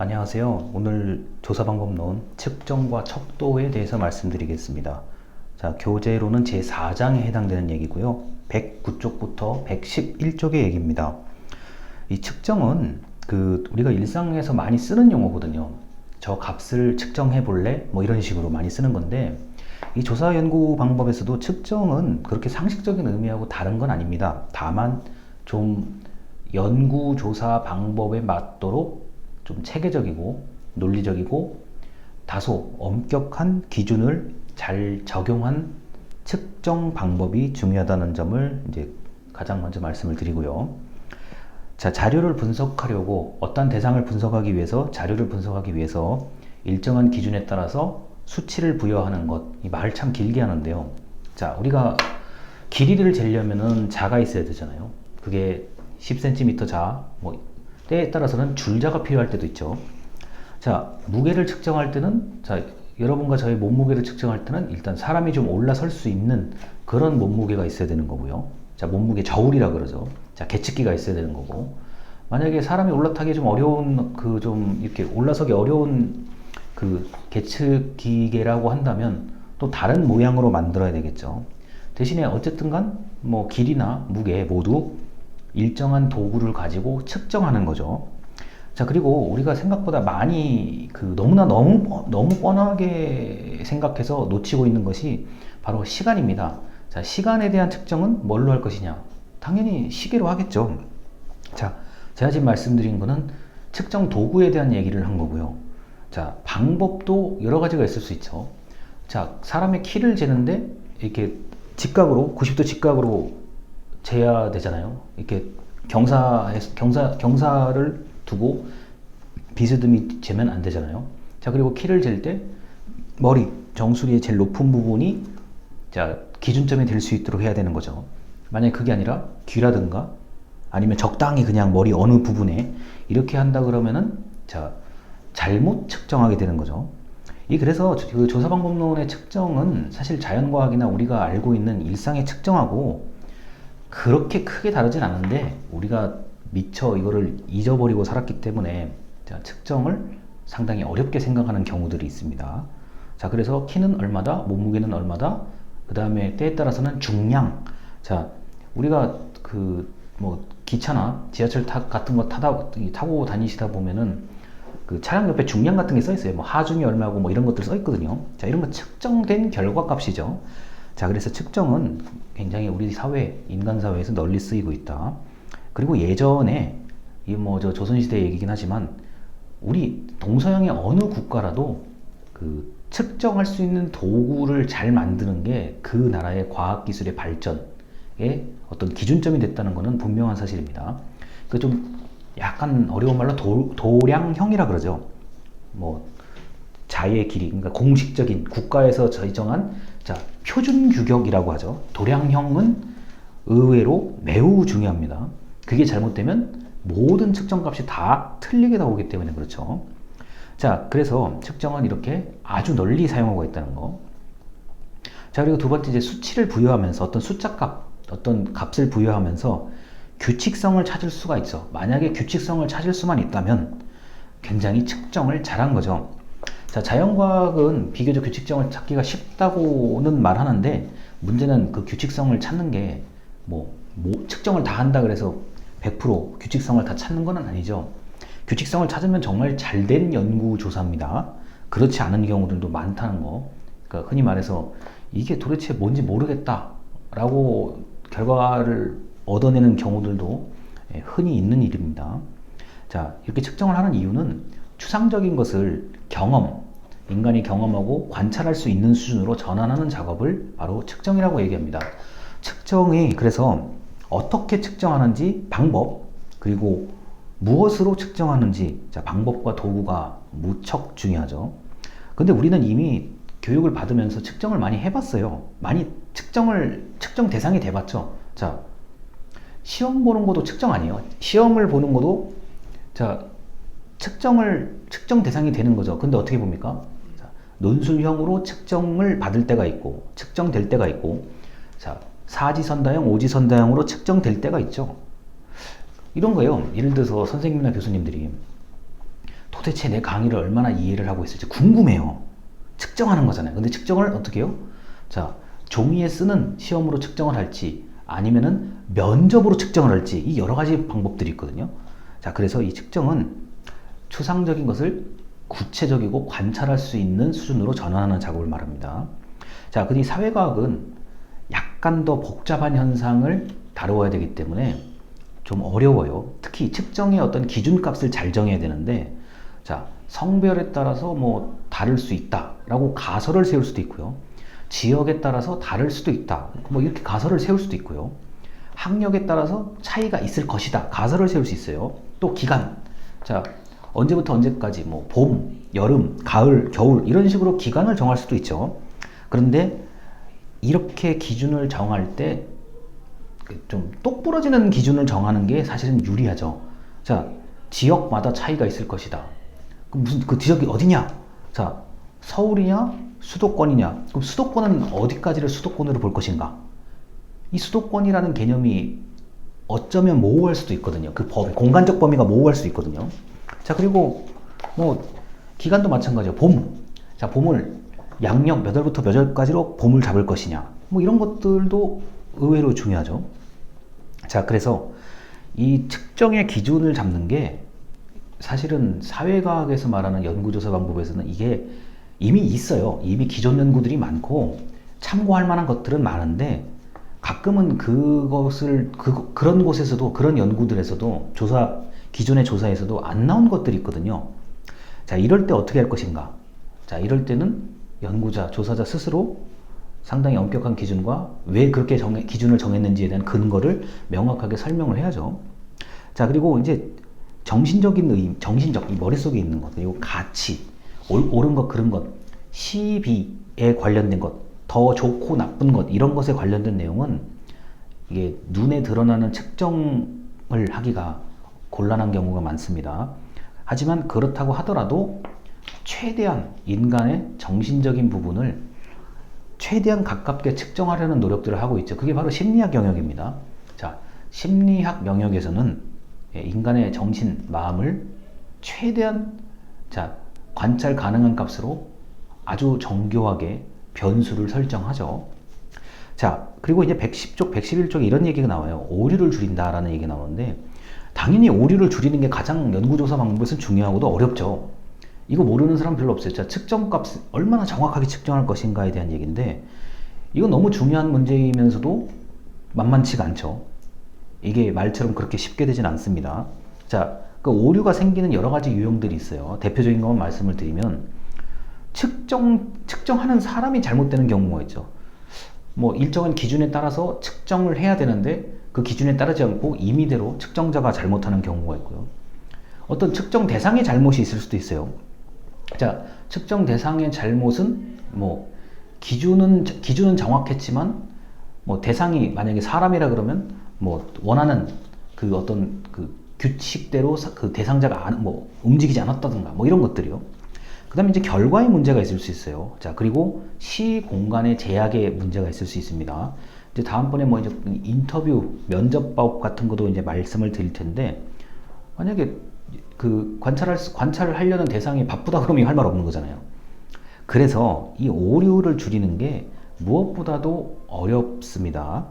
안녕하세요. 오늘 조사 방법 론 측정과 척도에 대해서 말씀드리겠습니다. 자, 교재로는 제4장에 해당되는 얘기고요. 109쪽부터 111쪽의 얘기입니다. 이 측정은 그 우리가 일상에서 많이 쓰는 용어거든요. 저 값을 측정해 볼래? 뭐 이런 식으로 많이 쓰는 건데 이 조사 연구 방법에서도 측정은 그렇게 상식적인 의미하고 다른 건 아닙니다. 다만 좀 연구 조사 방법에 맞도록 좀 체계적이고 논리적이고 다소 엄격한 기준을 잘 적용한 측정 방법이 중요하다는 점을 이제 가장 먼저 말씀을 드리고요. 자, 자료를 분석하려고 어떤 대상을 분석하기 위해서 자료를 분석하기 위해서 일정한 기준에 따라서 수치를 부여하는 것. 이 말 참 길게 하는데요. 자, 우리가 길이를 재려면은 자가 있어야 되잖아요. 그게 10cm 자, 뭐 때에 따라서는 줄자가 필요할 때도 있죠. 자, 무게를 측정할 때는 자, 여러분과 저의 몸무게를 측정할 때는 일단 사람이 좀 올라설 수 있는 그런 몸무게가 있어야 되는 거고요. 자, 몸무게 저울이라 그러죠. 자, 계측기가 있어야 되는 거고. 만약에 사람이 올라타기 좀 어려운 그 좀 이렇게 올라서기 어려운 그 계측 기계라고 한다면 또 다른 모양으로 만들어야 되겠죠. 대신에 어쨌든 간 뭐 길이나 무게 모두 일정한 도구를 가지고 측정하는 거죠. 자, 그리고 우리가 생각보다 많이 그 너무나 너무 너무 뻔하게 생각해서 놓치고 있는 것이 바로 시간입니다. 자, 시간에 대한 측정은 뭘로 할 것이냐? 당연히 시계로 하겠죠. 자, 제가 지금 말씀드린 거는 측정 도구에 대한 얘기를 한 거고요. 자, 방법도 여러 가지가 있을 수 있죠. 자, 사람의 키를 재는데 이렇게 직각으로 90도 직각으로 재야 되잖아요. 이렇게 경사 경사 경사를 두고 비스듬히 재면 안 되잖아요. 자, 그리고 키를 잴 때 머리 정수리의 제일 높은 부분이 자, 기준점이 될 수 있도록 해야 되는 거죠. 만약에 그게 아니라 귀라든가 아니면 적당히 그냥 머리 어느 부분에 이렇게 한다 그러면은 자, 잘못 측정하게 되는 거죠. 이 그래서 그 조사 방법론의 측정은 사실 자연과학이나 우리가 알고 있는 일상의 측정하고 그렇게 크게 다르진 않은데 우리가 미처 이거를 잊어버리고 살았기 때문에 자, 측정을 상당히 어렵게 생각하는 경우들이 있습니다. 자, 그래서 키는 얼마다, 몸무게는 얼마다, 그 다음에 때에 따라서는 중량. 자, 우리가 그 뭐 기차나 지하철 타, 같은 거 타다 타고 다니시다 보면은 그 차량 옆에 중량 같은 게 써 있어요. 뭐 하중이 얼마고 뭐 이런 것들 써 있거든요. 자, 이런 거 측정된 결과 값이죠. 자, 그래서 측정은 굉장히 우리 사회, 인간 사회에서 널리 쓰이고 있다. 그리고 예전에 이 뭐 저 조선시대 얘기긴 하지만 우리 동서양의 어느 국가라도 그 측정할 수 있는 도구를 잘 만드는 게 그 나라의 과학 기술의 발전의 어떤 기준점이 됐다는 것은 분명한 사실입니다. 그 좀 약간 어려운 말로 도, 도량형이라 그러죠. 뭐 자의 길이, 그러니까 공식적인 국가에서 지정한 자 표준 규격이라고 하죠. 도량형은 의외로 매우 중요합니다. 그게 잘못되면 모든 측정값이 다 틀리게 나오기 때문에 그렇죠. 자, 그래서 측정은 이렇게 아주 널리 사용하고 있다는 거. 자, 그리고 두 번째 이제 수치를 부여하면서 어떤 숫자 값, 어떤 값을 부여하면서 규칙성을 찾을 수가 있어. 만약에 규칙성을 찾을 수만 있다면 굉장히 측정을 잘한 거죠. 자, 자연과학은 비교적 규칙성을 찾기가 쉽다고는 말하는데 문제는 그 규칙성을 찾는 게 뭐, 뭐 측정을 다 한다 그래서 100% 규칙성을 다 찾는 건 아니죠. 규칙성을 찾으면 정말 잘 된 연구 조사입니다. 그렇지 않은 경우들도 많다는 거. 그러니까 흔히 말해서 이게 도대체 뭔지 모르겠다라고 결과를 얻어내는 경우들도 예, 흔히 있는 일입니다. 자, 이렇게 측정을 하는 이유는 추상적인 것을 경험, 인간이 경험하고 관찰할 수 있는 수준으로 전환하는 작업을 바로 측정이라고 얘기합니다. 측정이 그래서 어떻게 측정하는지 방법, 그리고 무엇으로 측정하는지, 자, 방법과 도구가 무척 중요하죠. 근데 우리는 이미 교육을 받으면서 측정을 많이 해봤어요. 많이 측정을, 측정 대상이 돼봤죠. 자, 시험 보는 것도 측정 아니에요. 시험을 보는 것도, 자, 측정을, 측정 대상이 되는 거죠. 근데 어떻게 봅니까? 자, 논술형으로 측정을 받을 때가 있고, 측정될 때가 있고, 자, 사지선다형, 오지선다형으로 측정될 때가 있죠. 이런 거예요. 예를 들어서 선생님이나 교수님들이 도대체 내 강의를 얼마나 이해를 하고 있을지 궁금해요. 측정하는 거잖아요. 근데 측정을 어떻게 해요? 자, 종이에 쓰는 시험으로 측정을 할지 아니면은 면접으로 측정을 할지 이 여러 가지 방법들이 있거든요. 자, 그래서 이 측정은 추상적인 것을 구체적이고 관찰할 수 있는 수준으로 전환하는 작업을 말합니다. 자, 근데 이 사회과학은 약간 더 복잡한 현상을 다루어야 되기 때문에 좀 어려워요. 특히 측정의 어떤 기준값을 잘 정해야 되는데, 자, 성별에 따라서 뭐 다를 수 있다라고 가설을 세울 수도 있고요. 지역에 따라서 다를 수도 있다. 뭐 이렇게 가설을 세울 수도 있고요. 학력에 따라서 차이가 있을 것이다. 가설을 세울 수 있어요. 또 기간. 자, 언제부터 언제까지 뭐 봄, 여름, 가을, 겨울 이런 식으로 기간을 정할 수도 있죠. 그런데 이렇게 기준을 정할 때 좀 똑부러지는 기준을 정하는 게 사실은 유리하죠. 자, 지역마다 차이가 있을 것이다. 그럼 무슨 그 지역이 어디냐? 자, 서울이냐? 수도권이냐? 그럼 수도권은 어디까지를 수도권으로 볼 것인가? 이 수도권이라는 개념이 어쩌면 모호할 수도 있거든요. 그 범위, 공간적 범위가 모호할 수도 있거든요. 자, 그리고 뭐 기간도 마찬가지예요. 봄. 자, 봄을 양력 몇 월부터 몇 월까지로 봄을 잡을 것이냐. 뭐 이런 것들도 의외로 중요하죠. 자, 그래서 이 측정의 기준을 잡는 게 사실은 사회과학에서 말하는 연구조사 방법에서는 이게 이미 있어요. 이미 기존 연구들이 많고 참고할 만한 것들은 많은데 가끔은 그것을 그, 그런 곳에서도 그런 연구들에서도 조사 기존의 조사에서도 안 나온 것들이 있거든요. 자, 이럴 때 어떻게 할 것인가? 자, 이럴 때는 연구자, 조사자 스스로 상당히 엄격한 기준과 왜 그렇게 정해, 기준을 정했는지에 대한 근거를 명확하게 설명을 해야죠. 자, 그리고 이제 정신적인 의미, 정신적, 이 머릿속에 있는 것, 그리고 가치, 옳은 것, 그른 것, 시비에 관련된 것, 더 좋고 나쁜 것, 이런 것에 관련된 내용은 이게 눈에 드러나는 측정을 하기가 곤란한 경우가 많습니다. 하지만 그렇다고 하더라도 최대한 인간의 정신적인 부분을 최대한 가깝게 측정하려는 노력들을 하고 있죠. 그게 바로 심리학 영역입니다. 자, 심리학 영역에서는 예, 인간의 정신, 마음을 최대한 자, 관찰 가능한 값으로 아주 정교하게 변수를 설정하죠. 자, 그리고 이제 110쪽, 111쪽에 이런 얘기가 나와요. 오류를 줄인다라는 얘기가 나오는데, 당연히 오류를 줄이는 게 가장 연구조사 방법에서 중요하고도 어렵죠. 이거 모르는 사람 별로 없어요. 자, 측정값 얼마나 정확하게 측정할 것인가에 대한 얘기인데 이건 너무 중요한 문제이면서도 만만치가 않죠. 이게 말처럼 그렇게 쉽게 되진 않습니다. 자, 그 오류가 생기는 여러 가지 유형들이 있어요. 대표적인 것만 말씀을 드리면 측정 측정하는 사람이 잘못되는 경우가 있죠. 뭐 일정한 기준에 따라서 측정을 해야 되는데 그 기준에 따르지 않고 임의대로 측정자가 잘못하는 경우가 있고요. 어떤 측정 대상의 잘못이 있을 수도 있어요. 자, 측정 대상의 잘못은 뭐 기준은 기준은 정확했지만 뭐 대상이 만약에 사람이라 그러면 뭐 원하는 그 어떤 그 규칙대로 그 대상자가 안, 뭐 움직이지 않았다든가 뭐 이런 것들이요. 그다음에 이제 결과에 문제가 있을 수 있어요. 자 그리고 시 공간의 제약에 문제가 있을 수 있습니다. 이제 다음번에 뭐 이제 인터뷰 면접법 같은 것도 이제 말씀을 드릴 텐데 만약에 그 관찰할 관찰을 하려는 대상이 바쁘다 그러면 할 말 없는 거잖아요. 그래서 이 오류를 줄이는 게 무엇보다도 어렵습니다.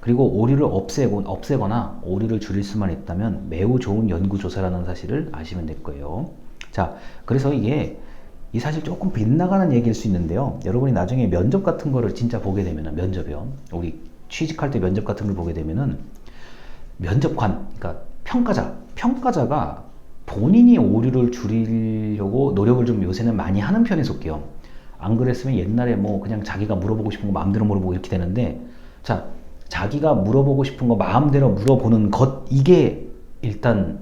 그리고 오류를 없애고, 없애거나 오류를 줄일 수만 있다면 매우 좋은 연구조사라는 사실을 아시면 될 거예요. 자, 그래서 이게 이 사실 조금 빗나가는 얘기일 수 있는데요. 여러분이 나중에 면접 같은 거를 진짜 보게 되면은 면접이요. 우리 취직할 때 면접 같은 걸 보게 되면은 면접관, 그러니까 평가자, 평가자가 본인이 오류를 줄이려고 노력을 좀 요새는 많이 하는 편에 속해요. 안 그랬으면 옛날에 뭐 그냥 자기가 물어보고 싶은 거 마음대로 물어보고 이렇게 되는데 자 자기가 물어보고 싶은 거 마음대로 물어보는 것 이게 일단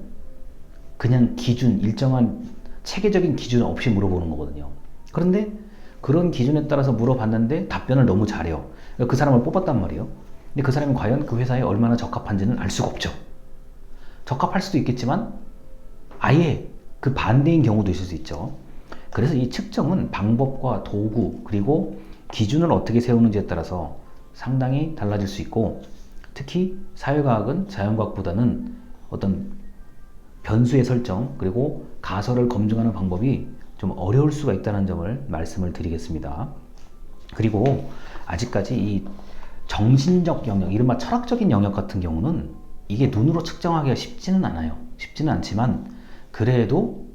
그냥 기준 일정한 체계적인 기준 없이 물어보는 거거든요. 그런데 그런 기준에 따라서 물어봤는데 답변을 너무 잘해요. 그 사람을 뽑았단 말이에요. 근데 그 사람이 과연 그 회사에 얼마나 적합한지는 알 수가 없죠. 적합할 수도 있겠지만 아예 그 반대인 경우도 있을 수 있죠. 그래서 이 측정은 방법과 도구 그리고 기준을 어떻게 세우는지에 따라서 상당히 달라질 수 있고 특히 사회과학은 자연과학보다는 어떤 변수의 설정 그리고 가설을 검증하는 방법이 좀 어려울 수가 있다는 점을 말씀을 드리겠습니다. 그리고 아직까지 이 정신적 영역, 이른바 철학적인 영역 같은 경우는 이게 눈으로 측정하기가 쉽지는 않아요. 쉽지는 않지만 그래도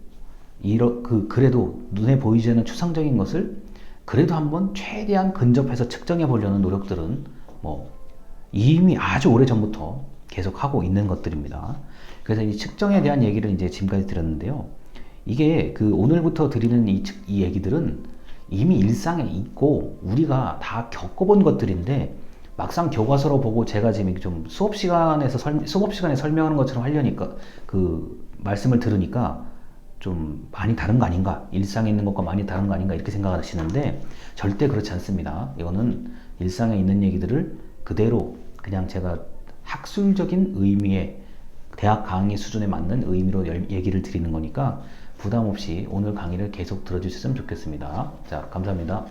이러 그 그래도 눈에 보이지 않는 추상적인 것을 그래도 한번 최대한 근접해서 측정해 보려는 노력들은 뭐 이미 아주 오래 전부터 계속 하고 있는 것들입니다. 그래서 이 측정에 대한 얘기를 이제 지금까지 드렸는데요. 이게 그 오늘부터 드리는 이, 측- 이 얘기들은 이미 일상에 있고 우리가 다 겪어본 것들인데 막상 교과서로 보고 제가 지금 좀 수업 시간에서 설, 수업 시간에 설명하는 것처럼 하려니까 그 말씀을 들으니까 좀 많이 다른 거 아닌가 일상에 있는 것과 많이 다른 거 아닌가 이렇게 생각하시는데 절대 그렇지 않습니다. 이거는 일상에 있는 얘기들을 그대로 그냥 제가 학술적인 의미의 대학 강의 수준에 맞는 의미로 열- 얘기를 드리는 거니까 부담 없이 오늘 강의를 계속 들어주셨으면 좋겠습니다. 자, 감사합니다.